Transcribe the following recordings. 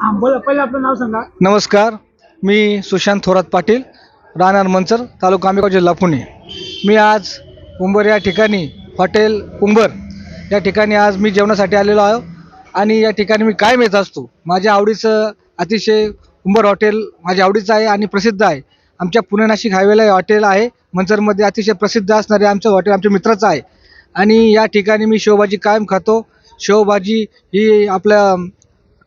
हा बोला पहिलं आपलं नाव सांगा. नमस्कार मी सुशांत थोरात पाटील राहणार मंचर तालुका आंबेगाव जिल्हा पुणे. मी आज उंबर या ठिकाणी हॉटेल उंबर या ठिकाणी आज मी जेवणासाठी आलेलो आहे. आणि या ठिकाणी मी कायम येत असतो. माझ्या आवडीचं अतिशय उंबर हॉटेल माझ्या आवडीचं आहे आणि प्रसिद्ध आहे. आमच्या पुणे नाशिक हायवेला हे हॉटेल आहे. मंचरमध्ये अतिशय प्रसिद्ध असणारे आमचं हॉटेल आमच्या मित्राचं आहे. आणि या ठिकाणी मी शेवभाजी कायम खातो. शेवभाजी ही आपल्या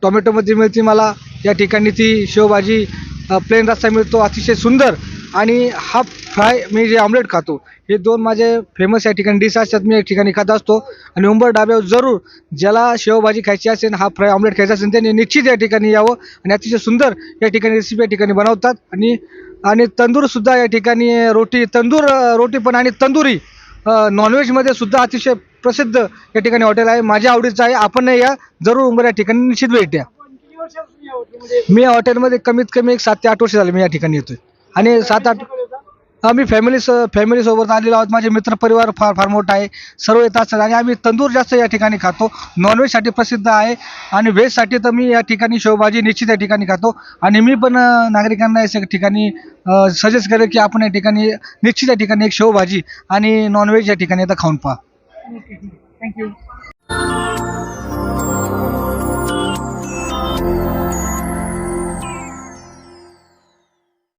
टोमॅटोमध्ये मिळते मला या ठिकाणी ती शेवभाजी प्लेन रस्सा मिळतो अतिशय सुंदर. आणि हाफ फ्राय मी जे ऑमलेट खातो हे दोन माझे फेमस या ठिकाणी डिश असतात. मी या ठिकाणी खात असतो. आणि उंबर डाब्यावर जरूर ज्याला शेवभाजी खायची असेल हाफ फ्राय ऑमलेट खायचं असेल त्यांनी निश्चित या ठिकाणी यावं. आणि अतिशय सुंदर या ठिकाणी रेसिपी या ठिकाणी बनवतात. आणि आणि तंदूरसुद्धा या ठिकाणी रोटी तंदूर रोटी पण आणि तंदुरी नॉनव्हेजमध्ये सुद्धा अतिशय प्रसिद्ध या ठिकाणी हॉटेल आहे. माझ्या आवडीचं आहे. आपण या. जरूर उंबर या ठिकाणी निश्चित भेट द्या. मी या हॉटेलमध्ये कमीत कमी एक सात ते आठ वर्ष झाले मी या ठिकाणी येतोय. आणि सात आठ आम्ही फॅमिली फॅमिलीसोबत आलेलो आहोत. माझे मित्रपरिवार फार फार मोठा आहे. सर्व येत असतात. आणि आम्ही तंदूर जास्त या ठिकाणी खातो. नॉनव्हेजसाठी प्रसिद्ध आहे. आणि व्हेजसाठी तर मी या ठिकाणी शेवभाजी निश्चित या ठिकाणी खातो. आणि मी पण नागरिकांना या ठिकाणी सजेस्ट करेल की आपण या ठिकाणी निश्चित या ठिकाणी एक शेवभाजी आणि नॉनव्हेज या ठिकाणी आता खाऊन पहा. Okay, thank you.